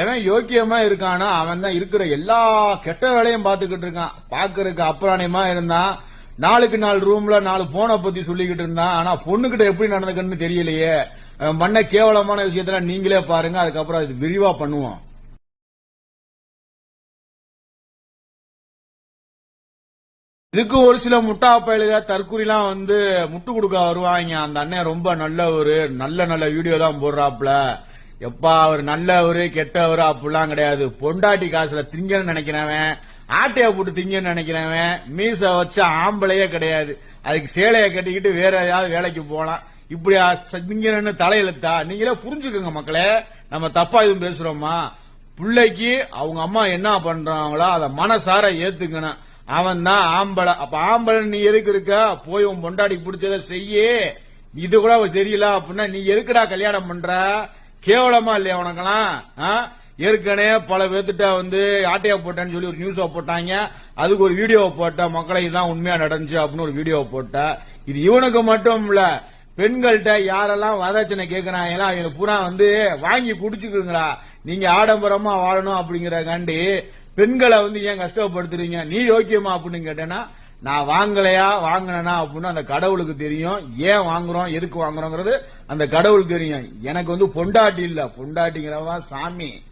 எவன் யோக்கியமா இருக்கானோ அவன் தான் இருக்கிற எல்லா கெட்ட வேலையும் பாத்துக்கிட்டு இருக்கான். பாக்குறதுக்கு அப்புறாணியமா இருந்தான். நாளுக்கு நாலு ரூம்ல நாலு போனை பத்தி சொல்லிக்கிட்டு இருந்தான். ஆனா பொண்ணுகிட்ட எப்படி நடந்துக்கன்னு தெரியலையே. மண்ண கேவலமான விஷயத்தெல்லாம் நீங்களே பாருங்க. அதுக்கப்புறம் அது விரிவா பண்ணுவோம். இதுக்கு ஒரு சில முட்டா பயலுக தற்கூரிலாம் வந்து முட்டு கொடுக்க வருவாங்க. அந்த அண்ணன் ரொம்ப நல்ல ஒரு நல்ல நல்ல வீடியோ தான் போடுறாப்ல எப்பா அவர் நல்லவர் கெட்டவர் அப்படிலாம் கிடையாது. பொண்டாட்டி காசுல திங்கன்னு நினைக்கிறவன் ஆட்டைய போட்டு திங்கன்னு நினைக்கிறவன் மீச வச்ச ஆம்பளையே கிடையாது. அதுக்கு சேலையை கட்டிக்கிட்டு வேற ஏதாவது வேலைக்கு போகலாம் இப்படி திங்கன்னு தலையெழுத்தா? நீங்களே புரிஞ்சுக்கோங்க மக்களே. நம்ம தப்பா எதுவும் பேசுறோமா? பிள்ளைக்கு அவங்க அம்மா என்ன பண்றாங்களோ அதை மனசார ஏத்துக்கணும். அவன் தான் ஆம்பளை. அப்ப ஆம்பளை நீ எதுக்கு இருக்க? போய் உன் பொண்டாடி பிடிச்சத செய்ய. இது கூட தெரியல அப்படின்னா நீ எதுக்குடா கல்யாணம் பண்ற? கேவலமா இல்லையா உனக்கெல்லாம்? ஏற்கனவே பல பேர்த்திட்ட வந்து ஆட்டையா போட்டேன்னு சொல்லி ஒரு நியூஸ் போட்டாங்க. அதுக்கு ஒரு வீடியோ போட்ட. மக்களை இதுதான் உண்மையா நடந்துச்சு அப்படின்னு ஒரு வீடியோ போட்ட. இது இவனுக்கு மட்டும் இல்ல. பெண்கள்கிட்ட யாரெல்லாம் வரதட்சணை எல்லாம் அவங்க பூரா வந்து வாங்கி குடிச்சுக்கிறீங்களா நீங்க ஆடம்பரமா வாழணும் அப்படிங்கறக்காண்டி பெண்களை வந்து ஏன் கஷ்டப்படுத்துறீங்க? நீ யோக்கியமா அப்படின்னு கேட்டேன்னா நான் வாங்கலையா வாங்கினா அப்படின்னு அந்த கடவுளுக்கு தெரியும். ஏன் வாங்குறோம் எதுக்கு வாங்குறோங்கிறது அந்த கடவுளுக்கு தெரியும். எனக்கு வந்து பொண்டாட்டி இல்ல. பொண்டாட்டிங்கிறவன் சாமி.